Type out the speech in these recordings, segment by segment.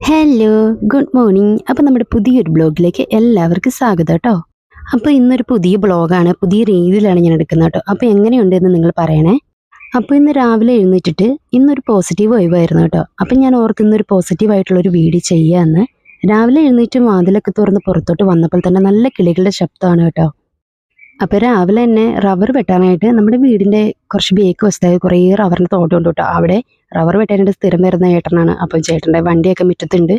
Hello good morning അപ്പോൾ നമ്മുടെ പുതിയൊരു ബ്ലോഗിലേക്ക് എല്ലാവർക്കും സ്വാഗതം കേട്ടോ. അപ്പോൾ ഇന്നൊരു പുതിയ ബ്ലോഗാണ് പുതിയ രീതിയിലാണ് ഞാൻ എടുക്കുന്നത് കേട്ടോ. അപ്പോൾ എങ്ങനെയുണ്ട് എന്ന് നിങ്ങൾ പറയണേ. അപ്പോൾ ഇന്ന് രാവിലെ എഴുന്നേറ്റിട്ട് ഇന്നൊരു പോസിറ്റീവ് വൈബായിരുന്നു കേട്ടോ. അപ്പം ഞാൻ ഓർത്ത് ഇന്നൊരു പോസിറ്റീവ് ആയിട്ടുള്ളൊരു വീഡിയോ ചെയ്യാമെന്ന് രാവിലെ എഴുന്നേറ്റ് വാതിലൊക്കെ തുറന്ന് പുറത്തോട്ട് വന്നപ്പോൾ തന്നെ നല്ല കിളികളുടെ ശബ്ദമാണ് കേട്ടോ. അപ്പോൾ രാവിലെ തന്നെ റബ്ബർ വെട്ടാനായിട്ട് നമ്മുടെ വീടിന്റെ കുറച്ച് ബേക്ക് വശത്തായി കുറേ റബ്ബറിന്റെ തോട്ടമുണ്ട് കേട്ടോ. അവിടെ റബ്ബർ വെട്ടാനായിട്ട് സ്ഥിരം വരുന്ന ചേട്ടനാണ് അപ്പോൾ ചേട്ടന്റെ വണ്ടിയൊക്കെ മുറ്റത്തുണ്ട്.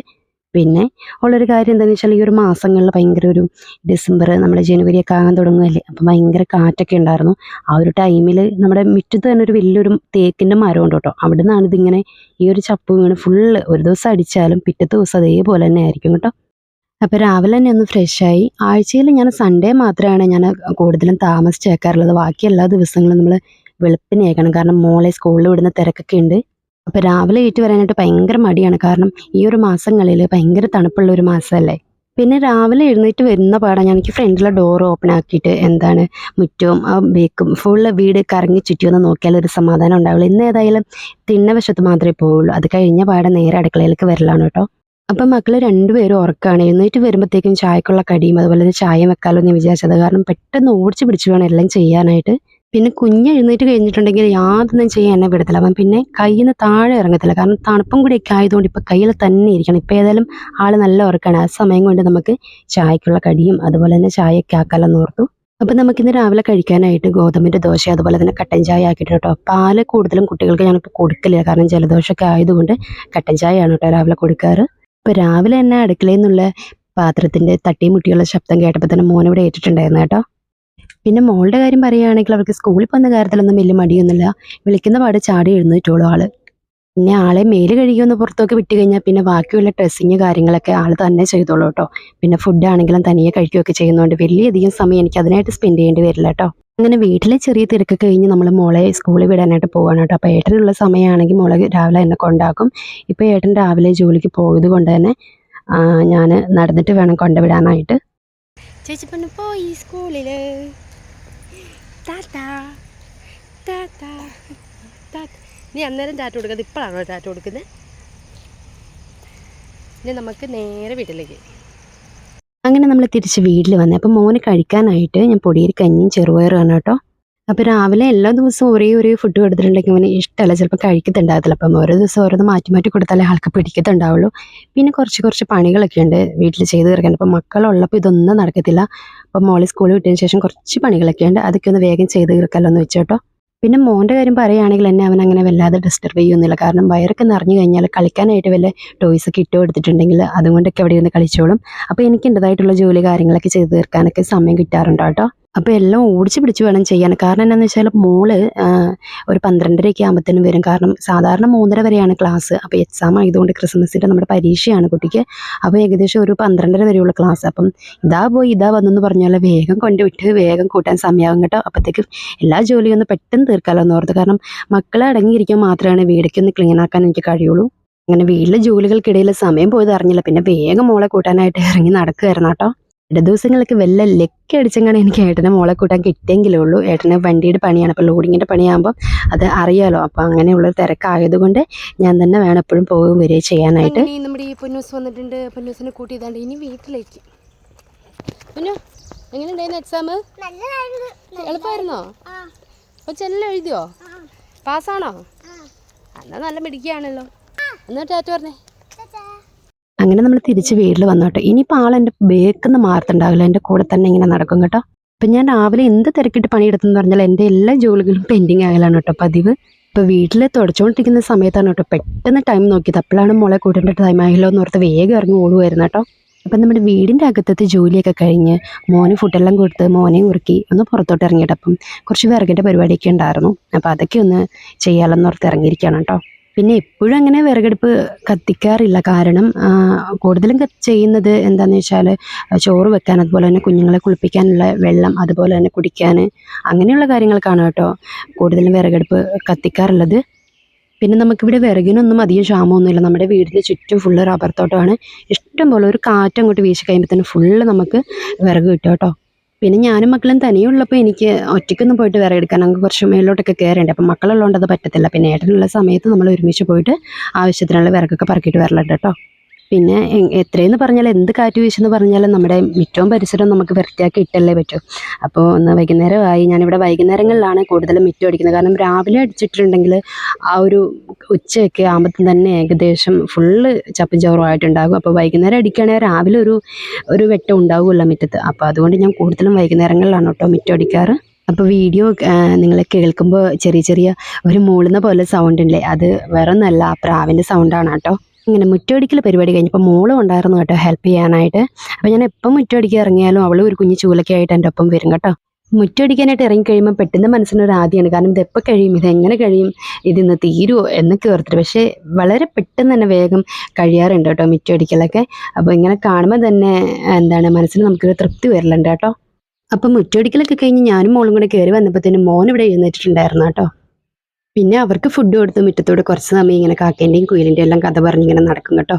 പിന്നെ ഉള്ളൊരു കാര്യം എന്താണെന്ന് വെച്ചാൽ ഈ ഒരു മാസങ്ങളിൽ ഭയങ്കര ഒരു ഡിസംബർ നമ്മുടെ ജനുവരി ഒക്കെ ആകാൻ തുടങ്ങുകയല്ലേ. അപ്പം ഭയങ്കര കാറ്റൊക്കെ ഉണ്ടായിരുന്നു. ആ ഒരു ടൈമിൽ നമ്മുടെ മുറ്റത്ത് തന്നെ ഒരു വലിയൊരു തേക്കിന്റെ മരം ഉണ്ട് കേട്ടോ. അവിടെ നിന്നാണ് ഇതിങ്ങനെ ഈ ഒരു ചപ്പ് വീണ് ഫുള്ള് ഒരു ദിവസം അടിച്ചാലും പിറ്റത്തെ ദിവസം അതേപോലെ തന്നെ ആയിരിക്കും കേട്ടോ. അപ്പോൾ രാവിലെ തന്നെ ഒന്ന് ഫ്രഷായി ആഴ്ചയിൽ ഞാൻ സൺഡേ മാത്രമാണ് ഞാൻ കൂടുതലും താമസിച്ചേക്കാറുള്ളത്. ബാക്കി എല്ലാ ദിവസങ്ങളും നമ്മൾ വെളുപ്പിനെ ആക്കണം കാരണം മോളെ സ്കൂളിൽ വിടുന്ന തിരക്കൊക്കെ ഉണ്ട്. അപ്പോൾ രാവിലെ ഏറ്റു വരാനായിട്ട് ഭയങ്കര മടിയാണ്. കാരണം ഈ ഒരു മാസങ്ങളിൽ ഭയങ്കര തണുപ്പുള്ള ഒരു മാസമല്ലേ പിന്നെ രാവിലെ എഴുന്നേറ്റ് വരുന്ന പാടാണ്. ഞാൻ എനിക്ക് ഫ്രണ്ടിലെ ഡോർ ഓപ്പൺ ആക്കിയിട്ട് എന്താണ് മുറ്റവും ആ ബേക്കും ഫുള്ള് വീട് കറങ്ങി ചുറ്റിയൊന്ന് നോക്കിയാൽ ഒരു സമാധാനം ഉണ്ടാവുള്ളൂ. ഇന്ന് ഏതായാലും തിണ്ണ വശത്ത് മാത്രമേ പോവുള്ളൂ. അത് കഴിഞ്ഞ പാടെ നേരെ അടുക്കളയിലേക്ക് വരലാണ് കേട്ടോ. അപ്പം മക്കൾ രണ്ടുപേരും ഉറക്കാണ്. എഴുന്നേറ്റ് വരുമ്പോഴത്തേക്കും ചായക്കുള്ള കടിയും അതുപോലെ ചായ വെക്കാമല്ലോ എന്ന് വിചാരിച്ചത്. കാരണം പെട്ടെന്ന് ഓടിച്ച് പിടിച്ച് വേണം എല്ലാം ചെയ്യാനായിട്ട്. പിന്നെ കുഞ്ഞ് എഴുന്നേറ്റ് കഴിഞ്ഞിട്ടുണ്ടെങ്കിൽ യാതൊന്നും ചെയ്യാൻ എന്നെ വിടത്തില്ല. അപ്പം പിന്നെ കയ്യിൽ നിന്ന് താഴെ ഇറങ്ങത്തില്ല. കാരണം തണുപ്പും കൂടിയൊക്കെ ആയതുകൊണ്ട് ഇപ്പം കയ്യിൽ തന്നെ ഇരിക്കണം. ഇപ്പം ഏതായാലും ആൾ നല്ല ഉറക്കാണ്. ആ സമയം കൊണ്ട് നമുക്ക് ചായക്കുള്ള കടിയും അതുപോലെ തന്നെ ചായയൊക്കെ ആക്കാമെന്ന് ഓർത്തു. അപ്പം നമുക്കിന്ന് രാവിലെ കഴിക്കാനായിട്ട് ഗോതമ്പിന്റെ ദോശ അതുപോലെ തന്നെ കട്ടൻ ചായ ആക്കിയിട്ട് കേട്ടോ. പാൽ കൂടുതലും കുട്ടികൾക്ക് ഞാനിപ്പോൾ കൊടുക്കില്ല കാരണം ജലദോഷമൊക്കെ ആയതുകൊണ്ട് കട്ടൻ ചായയാണ് കേട്ടോ രാവിലെ കൊടുക്കാറ്. ഇപ്പോൾ രാവിലെ തന്നെ അടുക്കളയിൽ നിന്നുള്ള പാത്രത്തിന്റെ തട്ടിയും മുട്ടിയുള്ള ശബ്ദം കേട്ടപ്പോൾ തന്നെ മോനിവിടെ ഏറ്റിട്ടുണ്ടായിരുന്നു കേട്ടോ. പിന്നെ മോളുടെ കാര്യം പറയുകയാണെങ്കിൽ അവർക്ക് സ്കൂളിൽ പോകുന്ന കാര്യത്തിലൊന്നും വലിയ മടിയൊന്നുമില്ല. വിളിക്കുന്ന പാട് ചാടി എഴുന്നേറ്റുള്ളൂ ആൾ. പിന്നെ ആളെ മേൽ കഴുകിയൊന്ന് പുറത്തൊക്കെ വിട്ട് കഴിഞ്ഞാൽ പിന്നെ ബാക്കിയുള്ള ഡ്രസ്സിങ് കാര്യങ്ങളൊക്കെ ആൾ തന്നെ ചെയ്തോളൂ കേട്ടോ. പിന്നെ ഫുഡാണെങ്കിലും തനിയെ കഴിക്കുകയൊക്കെ ചെയ്യുന്നതുകൊണ്ട് വലിയധികം സമയം എനിക്ക് അതിനായിട്ട് സ്പെൻഡ് ചെയ്യേണ്ടി വരില്ല കേട്ടോ. അങ്ങനെ വീട്ടിലെ ചെറിയ തിരക്കൊക്കെ കഴിഞ്ഞ് നമ്മൾ മോളെ സ്കൂളിൽ വിടാനായിട്ട് പോവാണ് കേട്ടോ. അപ്പോൾ ഏട്ടനുള്ള സമയമാണെങ്കിൽ മോളെ രാവിലെ എന്നെ കൊണ്ടാക്കും. ഇപ്പോൾ ഏട്ടൻ രാവിലെ ജോലിക്ക് പോയത് കൊണ്ട് തന്നെ ഞാൻ നടന്നിട്ട് വേണം കൊണ്ടുവിടാനായിട്ട്. ചേച്ചി പെണ്ണ് ടാറ്റ നീ അന്നേരം ചാറ്റ് കൊടുക്കുന്നത് ഇപ്പോഴാണോ ചാറ്റ് കൊടുക്കുന്നത് ഇനി നമുക്ക് നേരെ വീട്ടിലേക്ക്. അങ്ങനെ നമ്മൾ തിരിച്ച് വീട്ടിൽ വന്നത് അപ്പോൾ മോന് കഴിക്കാനായിട്ട് ഞാൻ പൊടിയരി കഞ്ഞിയും ചെറുപയറുമാണ് കേട്ടോ. അപ്പോൾ രാവിലെ എല്ലാ ദിവസവും ഒരേ ഒരേ ഫുഡ് കൊടുത്തിട്ടുണ്ടെങ്കിൽ അവന് ഇഷ്ടമല്ല. ചിലപ്പോൾ കഴിക്കത്തുണ്ടാകത്തില്ല. അപ്പം ഓരോ ദിവസം ഓരോന്ന് മാറ്റി മാറ്റി കൊടുത്താലേ ആൾക്ക് പിടിക്കത്തുണ്ടാവുള്ളൂ. പിന്നെ കുറച്ച് കുറച്ച് പണികളൊക്കെ ഉണ്ട് വീട്ടിൽ ചെയ്ത് തീർക്കാൻ. അപ്പം മക്കളുള്ളപ്പോൾ ഇതൊന്നും നടക്കത്തില്ല. അപ്പം മോളി സ്കൂളിൽ വിട്ടതിന് ശേഷം കുറച്ച് പണികളൊക്കെ ഉണ്ട്. അതൊക്കെ ഒന്ന് വേഗം ചെയ്ത് തീർക്കാമല്ലോ എന്ന് വെച്ചോട്ടോ പിന്നെ മോന്റെ കാര്യം പറയുകയാണെങ്കിൽ എന്നെ അവൻ അങ്ങനെ വല്ലാതെ ഡിസ്റ്റർബ് ചെയ്യുന്നില്ല. കാരണം വയറൊക്കെ നിറഞ്ഞു കഴിഞ്ഞാൽ കളിക്കാനായിട്ട് വല്ല ടോയ്സ് ഒക്കെ ഇട്ട് കൊടുത്തിട്ടുണ്ടെങ്കിൽ അതുകൊണ്ടൊക്കെ അവിടെ ഇരുന്ന് കളിച്ചോളും. അപ്പോൾ എനിക്ക് എന്റെതായിട്ടുള്ള ജോലി കാര്യങ്ങളൊക്കെ ചെയ്തു തീർക്കാനൊക്കെ സമയം കിട്ടാറുണ്ട് കേട്ടോ. അപ്പോൾ എല്ലാം ഓടിച്ച് പിടിച്ച് വേണം ചെയ്യാൻ. കാരണം എന്താണെന്ന് വെച്ചാൽ മോൾ ഒരു പന്ത്രണ്ടരയൊക്കെ ആകുമ്പോഴത്തേനും വരും. കാരണം സാധാരണ മൂന്നര വരെയാണ് ക്ലാസ്. അപ്പോൾ എക്സാം ആയതുകൊണ്ട് ക്രിസ്മസിന്റെ നമ്മുടെ പരീക്ഷയാണ് കുട്ടിക്ക്. അപ്പോൾ ഏകദേശം ഒരു പന്ത്രണ്ടര വരെയുള്ള ക്ലാസ്. അപ്പം ഇതാ പോയി ഇതാ വന്നെന്ന് പറഞ്ഞാൽ വേഗം കൊണ്ടുവിട്ട് വേഗം കൂട്ടാൻ സമയമാകും കേട്ടോ. അപ്പോഴത്തേക്കും എല്ലാ ജോലിയും ഒന്ന് പെട്ടെന്ന് തീർക്കാമല്ലോ എന്ന് ഓർത്ത്. കാരണം മക്കളെ അടങ്ങിയിരിക്കാൻ മാത്രമാണ് വീടൊക്കെ ഒന്ന് ക്ലീൻ ആക്കാൻ എനിക്ക് കഴിയുള്ളൂ. അങ്ങനെ വീട്ടിലെ ജോലികൾക്കിടയിൽ സമയം പോയത് അറിഞ്ഞില്ല. പിന്നെ വേഗം മോളെ കൂട്ടാനായിട്ട് ഇറങ്ങി നടക്കുകയായിരുന്നു കേട്ടോ. ഇട ദിവസങ്ങളൊക്കെ വല്ല ലെക്ക് അടിച്ചെങ്ങാണ് എനിക്ക് ഏട്ടനെ മോളെ കൂട്ടാൻ കിട്ടിയെങ്കിലേ ഉള്ളൂ. ഏട്ടന് വണ്ടിയുടെ പണിയാണ്. അപ്പോൾ ലോഡിങ്ങിന്റെ പണിയാകുമ്പോൾ അത് അറിയാലോ. അപ്പോൾ അങ്ങനെയുള്ള തിരക്കായതുകൊണ്ട് ഞാൻ തന്നെ വേണം എപ്പോഴും പോകും വരികയും ചെയ്യാനായിട്ട്. നമ്മുടെ ഈ പൊന്നൂസ് വന്നിട്ടുണ്ട്? പൊന്നൂസിനെ കൂട്ടിയതാണ്ട്. ഇനി വീട്ടിലേക്ക്. പൊന്നു എങ്ങനെയുണ്ടായിരുന്നു എക്സാം എളുപ്പമായിരുന്നോ അപ്പോൾ ചെല്ലാം എഴുതിയോ? പാസ്സാണോ എന്നാ നല്ല മിടിക്കുകയാണല്ലോ എന്നിട്ട് ഏറ്റവും പറഞ്ഞേ? അങ്ങനെ നമ്മൾ തിരിച്ച് വീട്ടിൽ വന്നോട്ടെ ഇനിയിപ്പോൾ ആൾ എന്റെ ബേക്കിന്ന് മാറത്തുണ്ടാവില്ല. എന്റെ കൂടെ തന്നെ ഇങ്ങനെ നടക്കും കേട്ടോ. അപ്പം ഞാൻ രാവിലെ എന്ത് തിരക്കിട്ട് പണിയെടുത്തെന്ന് പറഞ്ഞാൽ എന്റെ എല്ലാ ജോലികളും പെൻഡിങ് ആകലാണ് കേട്ടോ. പതിവ്. ഇപ്പോൾ വീട്ടിൽ തുടച്ചുകൊണ്ടിരിക്കുന്ന സമയത്താണ് കേട്ടോ. പെട്ടെന്ന് ടൈം നോക്കിയത്. അപ്പോഴാണ് മോളെ കൂട്ടേണ്ട ടൈം ആയല്ലോ എന്ന് ഓർത്ത് വേഗം ഇറങ്ങി ഓടുമായിരുന്നു കേട്ടോ. അപ്പം നമ്മുടെ വീടിന്റെ അകത്തത്തെ ജോലിയൊക്കെ കഴിഞ്ഞ് മോന് ഫുഡെല്ലാം കൊടുത്ത് മോനെ ഉറുക്കി ഒന്ന് പുറത്തോട്ട് ഇറങ്ങിയിട്ട് അപ്പം കുറച്ച് വിറകിന്റെ പരിപാടിയൊക്കെ ഉണ്ടായിരുന്നു. അപ്പോൾ അതൊക്കെ ഒന്ന് ചെയ്യാമെന്ന് ഓർത്ത് ഇറങ്ങിയിരിക്കുകയാണ് കേട്ടോ. പിന്നെ എപ്പോഴും അങ്ങനെ വിറകടുപ്പ് കത്തിക്കാറില്ല. കാരണം കൂടുതലും ചെയ്യുന്നത് എന്താണെന്ന് വെച്ചാൽ ചോറ് വെക്കാൻ അതുപോലെ തന്നെ കുഞ്ഞുങ്ങളെ കുളിപ്പിക്കാനുള്ള വെള്ളം അതുപോലെ തന്നെ കുടിക്കാൻ അങ്ങനെയുള്ള കാര്യങ്ങൾക്കാണ് കേട്ടോ കൂടുതലും വിറകടുപ്പ് കത്തിക്കാറുള്ളത്. പിന്നെ നമുക്കിവിടെ വിറകിനൊന്നും അധികം ക്ഷാമമൊന്നുമില്ല. നമ്മുടെ വീടിന് ചുറ്റും ഫുള്ള് റബ്ബർ തോട്ടമാണ്. ഇഷ്ടംപോലെ ഒരു കാറ്റ് അങ്ങോട്ട് വീശി കഴിയുമ്പോൾ തന്നെ ഫുള്ള് നമുക്ക് വിറക് കിട്ടും കേട്ടോ. പിന്നെ ഞാനും മക്കളും തനിയുള്ളപ്പോൾ എനിക്ക് ഒറ്റയ്ക്കൊന്നും പോയിട്ട് വേറെ എടുക്കാൻ അങ്ങ് കുറച്ച് മേലോട്ടൊക്കെ കയറേണ്ടത് അപ്പം മക്കളുള്ളതുകൊണ്ട് അത് പറ്റത്തില്ല. പിന്നെ ഏട്ടനുള്ള സമയത്ത് നമ്മൾ ഒരുമിച്ച് പോയിട്ട് ആവശ്യത്തിനുള്ള വിറകൊക്കെ പറക്കിയിട്ട് വരലുണ്ട് കേട്ടോ. പിന്നെ എത്രയെന്ന് പറഞ്ഞാൽ എന്ത് കാറ്റ് വീശെന്ന് പറഞ്ഞാലും നമ്മുടെ മിറ്റവും പരിസരവും നമുക്ക് വൃത്തിയാക്കി ഇട്ടല്ലേ പറ്റൂ. അപ്പോൾ ഒന്ന് വൈകുന്നേരമായി ഞാനിവിടെ വൈകുന്നേരങ്ങളിലാണ് കൂടുതലും മിറ്റം അടിക്കുന്നത്. കാരണം രാവിലെ അടിച്ചിട്ടുണ്ടെങ്കിൽ ആ ഒരു ഉച്ചയൊക്കെ ആകുമ്പത്തും തന്നെ ഏകദേശം ഫുള്ള് ചപ്പും ചോറുമായിട്ടുണ്ടാകും അപ്പോൾ വൈകുന്നേരം അടിക്കുകയാണെങ്കിൽ രാവിലെ ഒരു ഒരു വെട്ടം ഉണ്ടാവുമല്ലോ മുറ്റത്ത്. അപ്പോൾ അതുകൊണ്ട് ഞാൻ കൂടുതലും വൈകുന്നേരങ്ങളിലാണ് കേട്ടോ മുറ്റം അടിക്കാറ്. അപ്പോൾ വീഡിയോ നിങ്ങൾ കേൾക്കുമ്പോൾ ചെറിയ ചെറിയ ഒരു മൂളുന്ന പോലെ സൗണ്ട് ഉണ്ടല്ലേ അത് വേറൊന്നല്ല പ്രാവിന്റെ സൗണ്ടാണ് കേട്ടോ. ഇങ്ങനെ മുറ്റമടിക്കൽ പരിപാടി കഴിഞ്ഞപ്പോൾ മോളും ഉണ്ടായിരുന്നു കേട്ടോ ഹെൽപ്പ് ചെയ്യാനായിട്ട്. അപ്പോൾ ഞാൻ എപ്പം മുറ്റമടിക്കാൻ ഇറങ്ങിയാലും അവൾ ഒരു കുഞ്ഞു ചൂലക്കായിട്ട് എന്റെ ഒപ്പം വരും കേട്ടോ. മുറ്റടിക്കാനായിട്ട് ഇറങ്ങി കഴിയുമ്പോൾ പെട്ടെന്ന് മനസ്സിനൊരു ആദ്യമാണ് കാരണം ഇത് കഴിയും? ഇത് എങ്ങനെ കഴിയും? ഇതിന്ന് തീരുമോ എന്നൊക്കെ ഓർത്തിട്ട് പക്ഷേ വളരെ പെട്ടെന്ന് തന്നെ വേഗം കഴിയാറുണ്ട് കേട്ടോ മുറ്റടിക്കലൊക്കെ. അപ്പോൾ ഇങ്ങനെ കാണുമ്പോൾ തന്നെ എന്താണ് മനസ്സിന് നമുക്കൊരു തൃപ്തി വരലുണ്ട് കേട്ടോ. അപ്പം മുറ്റടിക്കലൊക്കെ കഴിഞ്ഞ് ഞാനും മോളും കൂടെ കയറി വന്നപ്പോഴത്തേനും മോൻ ഇവിടെ എഴുന്നേറ്റിട്ടുണ്ടായിരുന്നു കേട്ടോ. പിന്നെ അവർക്ക് ഫുഡ് കൊടുത്ത് മുറ്റത്തോട് കുറച്ച് സമയം ഇങ്ങനെ കാക്കേന്റെയും കുയിലിന്റെയും എല്ലാം കഥ പറഞ്ഞിങ്ങനെ നടക്കും കേട്ടോ.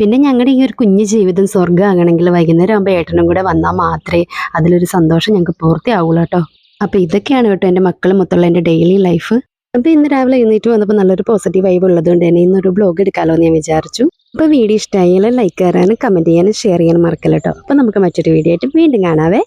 പിന്നെ ഞങ്ങളുടെ ഈ ഒരു കുഞ്ഞു ജീവിതം സ്വർഗമാകണമെങ്കിൽ വൈകുന്നേരം ആകുമ്പോൾ ഏട്ടനും കൂടെ വന്നാൽ മാത്രമേ അതിലൊരു സന്തോഷം ഞങ്ങൾക്ക് പൂർത്തിയാവുള്ളൂ കേട്ടോ. അപ്പോൾ ഇതൊക്കെയാണ് കേട്ടോ എന്റെ മക്കളും മൊത്തമുള്ള എന്റെ ഡെയിലി ലൈഫ് അപ്പോൾ ഇന്ന് രാവിലെ എഴുന്നേറ്റ് വന്നപ്പോൾ നല്ലൊരു പോസിറ്റീവ് വൈബ് ഉള്ളതുകൊണ്ട് തന്നെ ഇന്നൊരു ബ്ലോഗ് എടുക്കാമല്ലോ എന്ന് ഞാൻ വിചാരിച്ചു. അപ്പോൾ വീഡിയോ ഇഷ്ടമായാലും ലൈക്ക് ചെയ്യാനും കമന്റ് ചെയ്യാനും ഷെയർ ചെയ്യാനും മറക്കല്ലോ അപ്പോൾ നമുക്ക് മറ്റൊരു വീഡിയോ ആയിട്ട് വീണ്ടും കാണാവേ.